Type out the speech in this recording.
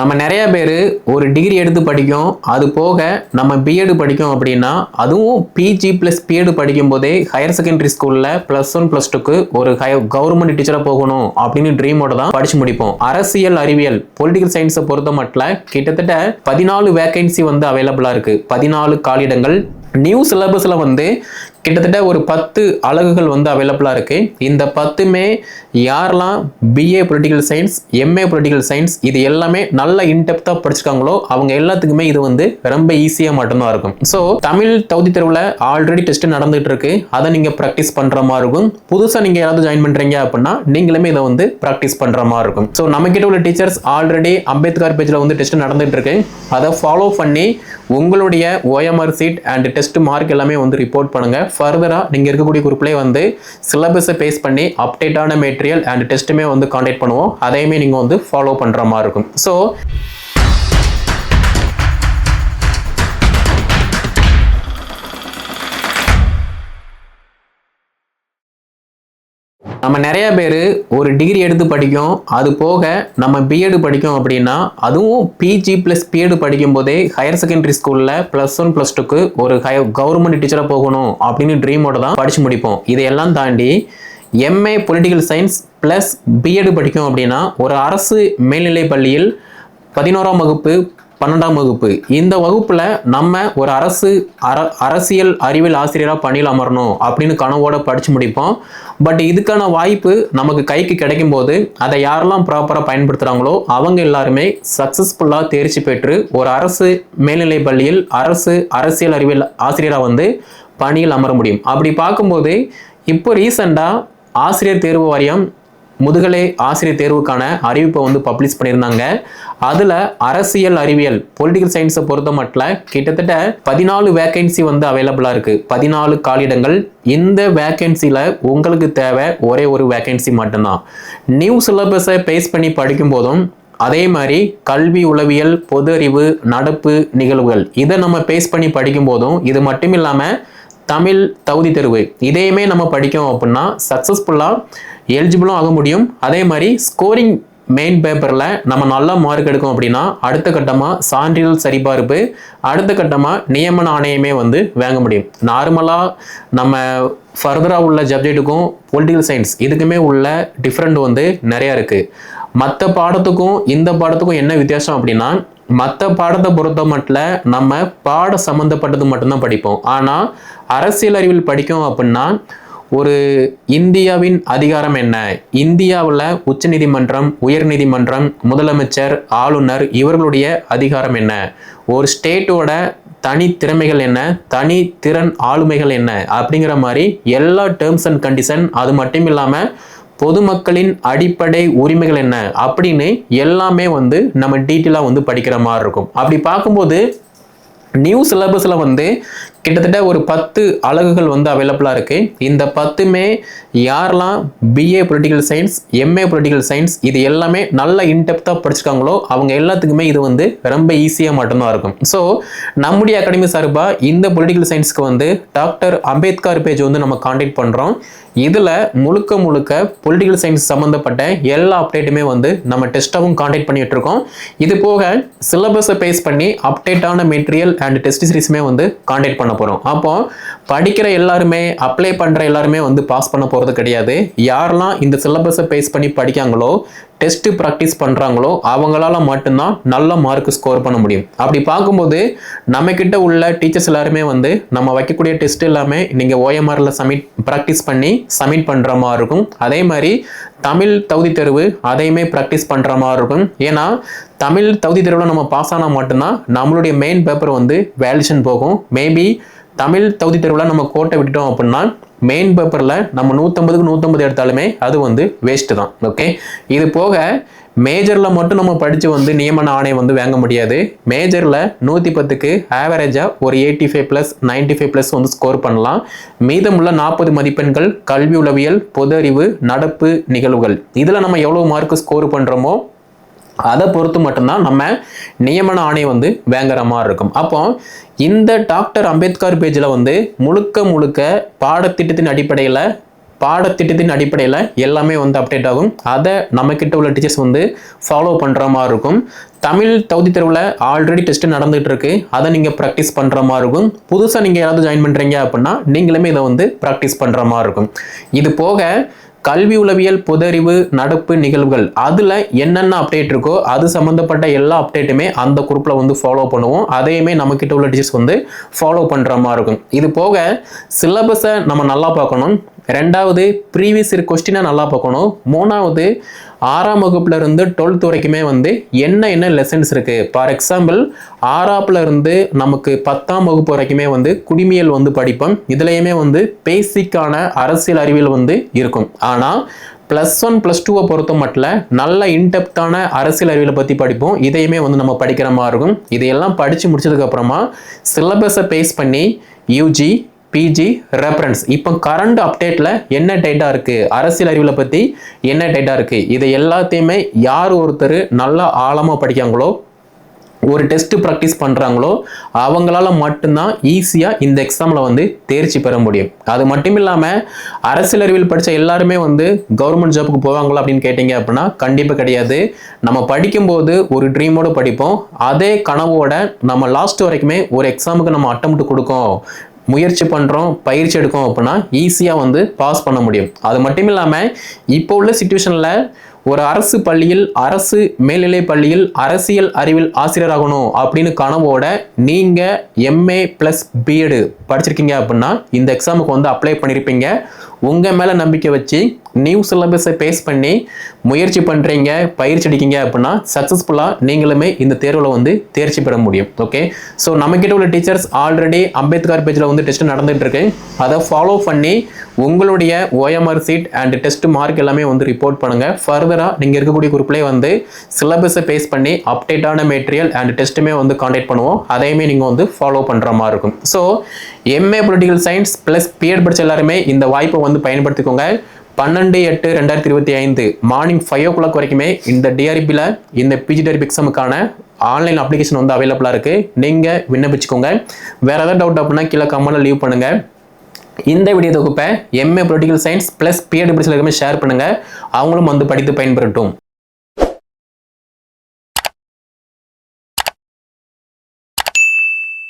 நம்ம நிறைய பேர் ஒரு டிகிரி எடுத்து படிக்கும். அது போக நம்ம பிஎட் படிக்கும் அப்படின்னா அதுவும் பிஜி ப்ளஸ் பிஎட் படிக்கும் போதே ஹையர் செகண்டரி ஸ்கூலில் ப்ளஸ் ஒன் ப்ளஸ் டூக்கு ஒரு ஹை கவர்மெண்ட் டீச்சராக போகணும் அப்படின்னு ட்ரீமோட தான் படிச்சு முடிப்போம். அரசியல் அறிவியல் பொலிட்டிக்கல் சயின்ஸை பொறுத்த மட்டும் கிட்டத்தட்ட பதினாலு வேகன்சி வந்து அவைலபிளாக இருக்குது பதினாலு காலிடங்கள். நியூ சிலபஸில் வந்து கிட்டத்தட்ட ஒரு பத்து அலகுகள் வந்து அவைலபிளாக இருக்குது இந்த பத்துமே யாரெல்லாம் BA political science MA political science இது எல்லாமே நல்ல இன்டெப்த்தாக படிச்சிருக்காங்களோ அவங்க எல்லாத்துக்குமே இது வந்து ரொம்ப ஈஸியாக மட்டும்தான் இருக்கும். ஸோ தமிழ் தகுதி தேர்வில் ஆல்ரெடி டெஸ்ட் நடந்துகிட்டு இருக்கு. அதை நீங்கள் ப்ராக்டிஸ் பண்ணுற மாதிரி இருக்கும். புதுசாக நீங்கள் யாராவது ஜாயின் பண்ணுறீங்க அப்படின்னா நீங்களுமே இதை வந்து ப்ராக்டிஸ் பண்ணுற மாதிரி இருக்கும். ஸோ நம்மக்கிட்ட உள்ள டீச்சர்ஸ் ஆல்ரெடி அம்பேத்கர் பேஜில் வந்து டெஸ்ட் நடந்துகிட்டு இருக்கு. அதை ஃபாலோ பண்ணி உங்களுடைய OMR sheet and test mark எல்லாமே வந்து ரிப்போர்ட் பண்ணுங்கள் ஃபர்தராக நீங்கள் இருக்கக்கூடிய குரூப்லேயே வந்து சிலபஸை பேஸ் பண்ணி அப்டேட்டான மெட்டீரியல் அண்ட் டெஸ்ட்டுமே வந்து காண்டாக்ட் பண்ணுவோம். அதையுமே நீங்கள் வந்து ஃபாலோ பண்ணுற மாதிரி இருக்கும். ஸோ நம்ம நிறைய பேர் ஒரு டிகிரி எடுத்து படிக்கும் அது போக நம்ம பிஎட் படிக்கும் அப்படின்னா அதுவும் பிஜி ப்ளஸ் பிஎட் படிக்கும் போதே ஹையர் செகண்டரி ஸ்கூலில் ப்ளஸ் ஒன் ப்ளஸ் டூக்கு ஒரு ஹை கவர்மெண்ட் டீச்சராக போகணும் அப்படின்னு ட்ரீமோட தான் படித்து முடிப்போம். இதையெல்லாம் தாண்டி MA political science plus B Ed படிக்கும் அப்படின்னா ஒரு அரசு மேல்நிலை பள்ளியில் பதினோராம் வகுப்பு பன்னெண்டாம் வகுப்பு. இந்த வகுப்புல நம்ம ஒரு அரசு அர அரசியல் அறிவியல் ஆசிரியராக பணியில் அமரணும் அப்படின்னு கனவோட படிச்சு முடிப்போம். பட் இதுக்கான வாய்ப்பு நமக்கு கைக்கு கிடைக்கும் போது அதை யாரெல்லாம் ப்ராப்பராக பயன்படுத்துகிறாங்களோ அவங்க எல்லாருமே சக்ஸஸ்ஃபுல்லாக தேர்ச்சி பெற்று ஒரு அரசு மேல்நிலை பள்ளியில் அரசு அரசியல் அறிவியல் ஆசிரியராக வந்து பணியில் அமர முடியும். அப்படி பார்க்கும்போது இப்போ ரீசெண்டாக ஆசிரியர் தேர்வு வாரியம் முதுகலை ஆசிரியர் தேர்வுக்கான அறிவிப்பை வந்து பப்ளிஷ் பண்ணியிருந்தாங்க. அதில் அரசியல் அறிவியல் பொலிட்டிக்கல் சயின்ஸை பொறுத்த மட்டும் கிட்டத்தட்ட பதினாலு வேக்கன்சி வந்து அவைலபிளாக இருக்குது பதினாலு காலிடங்கள். இந்த வேக்கன்சியில் உங்களுக்கு தேவை ஒரே ஒரு வேக்கன்சி மட்டும்தான். நியூ சிலபஸை பேஸ் பண்ணி படிக்கும் போதும் அதே மாதிரி கல்வி உளவியல் பொது அறிவு நடப்பு நிகழ்வுகள் இதை நம்ம பேஸ் பண்ணி படிக்கும் போதும் இது மட்டும் இல்லாமல் தமிழ் தகுதி தேர்வு. இதையுமே நம்ம படிக்கும் அப்படின்னா சக்ஸஸ்ஃபுல்லாக எலிஜிபிளும் ஆக முடியும். அதே மாதிரி ஸ்கோரிங் மெயின் பேப்பரில் நம்ம நல்ல மார்க் எடுக்கும் அப்படின்னா அடுத்த கட்டமாக சான்றிதழ் சரிபார்ப்பு அடுத்த கட்டமாக நியமன ஆணையமே வந்து வாங்க முடியும். நார்மலாக நம்ம ஃபர்தராக உள்ள சப்ஜெக்ட்டுக்கும் பொலிட்டிக்கல் சயின்ஸ் இதுக்குமே உள்ள டிஃப்ரெண்ட் வந்து நிறையா இருக்குது மற்ற பாடத்துக்கும் இந்த பாடத்துக்கும் என்ன வித்தியாசம் அப்படின்னா மற்ற பாடத்தை பொறுத்த மட்டும் நம்ம பாட சம்மந்தப்பட்டது மட்டும்தான் படிப்போம். ஆனால் அரசியல் அறிவில் படிக்கும் அப்படின்னா ஒரு இந்தியாவின் அதிகாரம் என்ன? இந்தியாவில் உச்சநீதிமன்றம் உயர்நீதிமன்றம் முதலமைச்சர் ஆளுநர் இவர்களுடைய அதிகாரம் என்ன? ஒரு ஸ்டேட்டோட தனி திறமைகள் என்ன? தனி திறன் ஆளுமைகள் என்ன? அப்படிங்கிற மாதிரி எல்லா டேர்ம்ஸ் அண்ட் கண்டிஷன் அது மட்டும் இல்லாமல் பொதுமக்களின் அடிப்படை உரிமைகள் என்ன? அப்படின்னு எல்லாமே வந்து நம்ம டீட்டெயிலாக வந்து படிக்கிற மாதிரி இருக்கும். அப்படி பார்க்கும்போது நியூ சிலபஸில் வந்து கிட்டத்தட்ட ஒரு பத்து அலகுகள் வந்து அவைலபிளாக இருக்குது இந்த பத்துமே யாரெல்லாம் BA political science MA political science இது எல்லாமே நல்ல இன்டெப்த்தாக படிச்சிருக்காங்களோ அவங்க எல்லாத்துக்குமே இது வந்து ரொம்ப ஈஸியாக மட்டும்தான் இருக்கும். ஸோ நம்முடைய அகாடமி சார்பாக இந்த பொலிட்டிக்கல் சயின்ஸ்க்கு வந்து டாக்டர் அம்பேத்கர் பேஜ் வந்து நம்ம காண்டாக்ட் பண்ணுறோம் இதில் முழுக்க முழுக்க பொலிட்டிக்கல் சயின்ஸ் சம்மந்தப்பட்ட எல்லா அப்டேட்டுமே வந்து நம்ம டெஸ்ட்டாகவும் காண்டாக்ட் பண்ணிகிட்டு இருக்கோம். இது போக சிலபஸை பேஸ் பண்ணி அப்டேட்டான மெட்டீரியல் அண்ட் டெஸ்ட் சீரிஸுமே வந்து காண்டாக்ட் பண்ண போகிறோம் அப்போ படிக்கிற எல்லாருமே அப்ளை பண்ணுற எல்லாருமே வந்து பாஸ் பண்ண போகிறது கிடையாது. யாரெல்லாம் இந்த சிலபஸை பேஸ் பண்ணி படிக்காங்களோ டெஸ்ட்டு ப்ராக்டிஸ் பண்ணுறாங்களோ அவங்களால மட்டும்தான் நல்ல மார்க் ஸ்கோர் பண்ண முடியும். அப்படி பார்க்கும்போது நம்மக்கிட்ட உள்ள டீச்சர்ஸ் எல்லாருமே வந்து நம்ம வைக்கக்கூடிய டெஸ்ட் எல்லாமே நீங்கள் ஓஎம்ஆரில் சப்மிட் ப்ராக்டிஸ் பண்ணி சப்மிட் பண்ணுற மாதிரி இருக்கும். அதே மாதிரி தமிழ் தகுதி தேர்வு அதையுமே ப்ராக்டிஸ் பண்ணுற மாதிரி இருக்கும். ஏன்னா தமிழ் தகுதி தேர்வில் நம்ம பாஸ் ஆனால் மட்டும்தான் நம்மளுடைய மெயின் பேப்பர் வந்து வேல்யூஷன் போகும். மேபி தமிழ் தகுதி தேர்வில் நம்ம கோட்டை விட்டுட்டோம் அப்படின்னா மெயின் பேப்பரில் நம்ம நூற்றம்பதுக்கு நூற்றம்பது எடுத்தாலுமே அது வந்து வேஸ்ட்டு தான் ஓகே இது போக மேஜரில் மட்டும் நம்ம படித்து வந்து நியமன ஆணையம் வந்து வாங்க முடியாது. மேஜரில் நூற்றி பத்துக்கு ஆவரேஜாக ஒரு eighty five plus ninety five plus வந்து ஸ்கோர் பண்ணலாம். மீதமுள்ள நாற்பது மதிப்பெண்கள் கல்வி உளவியல் பொது அறிவு நடப்பு நிகழ்வுகள். இதில் நம்ம எவ்வளோ மார்க் ஸ்கோர் பண்ணுறோமோ அதை பொறுத்து மட்டும்தான் நம்ம நியமன ஆணையம் வந்து வாங்குற மாதிரி இருக்கும். அப்போ இந்த டாக்டர் அம்பேத்கர் பேஜில் வந்து முழுக்க முழுக்க பாடத்திட்டத்தின் அடிப்படையில் பாடத்திட்டத்தின் அடிப்படையில் எல்லாமே வந்து அப்டேட் ஆகும். அதை நம்மக்கிட்ட உள்ள டீச்சர்ஸ் வந்து ஃபாலோ பண்ணுற மாதிரி இருக்கும். தமிழ் தகுதி தேர்வில் ஆல்ரெடி டெஸ்ட் நடந்துகிட்டு இருக்கு. அதை நீங்கள் ப்ராக்டிஸ் பண்ணுற மாதிரி இருக்கும். புதுசாக நீங்கள் யாராவது ஜாயின் பண்ணுறீங்க அப்படின்னா நீங்களுமே இதை வந்து ப்ராக்டிஸ் பண்ணுற மாதிரி இருக்கும். இது போக கல்வி உளவியல் புதறிவு நடப்பு நிகழ்வுகள் அதில் என்னென்ன அப்டேட் இருக்கோ அது சம்மந்தப்பட்ட எல்லா அப்டேட்டுமே அந்த குரூப்பில் வந்து ஃபாலோ பண்ணுவோம். அதையுமே நம்மக்கிட்ட உள்ள டீச்சர்ஸ் வந்து ஃபாலோ பண்ணுற மாதிரி இருக்கும். இது போக சிலபஸை நம்ம நல்லா பார்க்கணும். ரெண்டாவது ப்ரீவியஸ் இயர் கொஸ்டினை நல்லா பார்க்கணும். மூணாவது ஆறாம் வகுப்பில் இருந்து டுவெல்த் வரைக்குமே வந்து என்ன என்ன லெசன்ஸ் இருக்குது ஃபார் எக்ஸாம்பிள் ஆறாப்புல இருந்து நமக்கு பத்தாம் வகுப்பு வரைக்குமே வந்து குடிமியல் வந்து படிப்போம். இதுலேயுமே வந்து பேசிக்கான அரசியல் அறிவியல் வந்து இருக்கும். ஆனால் ப்ளஸ் ஒன் ப்ளஸ் டூவை பொறுத்த மட்டும் நல்ல இன்டெப்த்தான அரசியல் அறிவியலை பற்றி படிப்போம். இதையுமே வந்து நம்ம படிக்கிற மாதிரி இருக்கும். இதையெல்லாம் படித்து முடிச்சதுக்கப்புறமா சிலபஸை பேஸ் பண்ணி யூஜி பிஜி ரெஃபரன்ஸ் இப்போ கரண்ட் அப்டேட்டில் என்ன டேட்டா இருக்குது அரசியல் அறிவியலை பற்றி என்ன டேட்டா இருக்குது இதை எல்லாத்தையுமே யார் ஒருத்தர் நல்லா ஆழமாக படிக்காங்களோ ஒரு டெஸ்ட் ப்ராக்டிஸ் பண்ணுறாங்களோ அவங்களால மட்டும்தான் ஈஸியாக இந்த எக்ஸாமில் வந்து தேர்ச்சி பெற முடியும். அது மட்டும் இல்லாமல் அரசியல் அறிவியல் படித்த எல்லாருமே வந்து கவர்மெண்ட் ஜாப்புக்கு போவாங்களா அப்படின்னு கேட்டிங்க அப்படின்னா கண்டிப்பாக கிடையாது. நம்ம படிக்கும்போது ஒரு ட்ரீமோடு படிப்போம். அதே கனவோட நம்ம லாஸ்ட் வரைக்குமே ஒரு எக்ஸாமுக்கு நம்ம அட்டம் கொடுக்கோம். முயற்சி பண்ணுறோம் பயிற்சி எடுக்கோம் அப்படின்னா ஈஸியாக வந்து பாஸ் பண்ண முடியும். அது மட்டும் இல்லாமல் இப்போ உள்ள சுச்சுவேஷனில் ஒரு அரசு பள்ளியில் அரசு மேல்நிலை பள்ளியில் அரசியல் அறிவியல் ஆசிரியர் ஆகணும் அப்படின்னு கனவோட நீங்கள் எம்ஏ ப்ளஸ் பிஎடு படிச்சிருக்கீங்க அப்படின்னா இந்த எக்ஸாமுக்கு வந்து அப்ளை பண்ணியிருப்பீங்க உங்கள் மேலே நம்பிக்கை வச்சு நியூ சிலபஸை பேஸ் பண்ணி முயற்சி பண்ணுறீங்க பயிற்சி அடிக்கீங்க அப்படின்னா சக்ஸஸ்ஃபுல்லாக நீங்களுமே இந்த தேர்வில் வந்து தேர்ச்சி பெற முடியும். ஓகே ஸோ நம்மக்கிட்ட உள்ள டீச்சர்ஸ் ஆல்ரெடி அம்பேத்கர் பேஜில் வந்து டெஸ்ட் நடந்துகிட்ருக்கு அதை ஃபாலோ பண்ணி உங்களுடைய OMR sheet and test mark எல்லாமே வந்து ரிப்போர்ட் பண்ணுங்கள் ஃபர்தராக நீங்கள் இருக்கக்கூடிய குரூப்லேயே வந்து சிலபஸை பேஸ் பண்ணி அப்டேட்டான மெட்டீரியல் அண்ட் டெஸ்ட்டுமே வந்து காண்டாக்ட் பண்ணுவோம். அதையுமே நீங்கள் வந்து ஃபாலோ பண்ணுற மாதிரி இருக்கும். So MA political science plus B Ed படித்த எல்லாருமே இந்த வாய்ப்பை வந்து பயன்படுத்திக்கோங்க. பன்னெண்டு எட்டு ரெண்டாயிரத்தி இருபத்தி ஐந்து மார்னிங் ஃபைவ் ஓ கிளாக் வரைக்குமே இந்த டிஆர்பியில் இந்த பிஜிடிஆர்பி எக்ஸாமுக்கான ஆன்லைன் அப்ளிகேஷன் வந்து அவைலபிளாக இருக்குது நீங்கள் விண்ணப்பிச்சுக்கோங்க. வேறு ஏதாவது டவுட் அப்படின்னா கீழே கமெண்ட்டில் லீவ் பண்ணுங்கள் இந்த வீடியோ தொகுப்பை MA political science plus B Ed படிச்ச எல்லாருமே ஷேர் பண்ணுங்கள் அவங்களும் வந்து படித்து பயன்பெறட்டும்.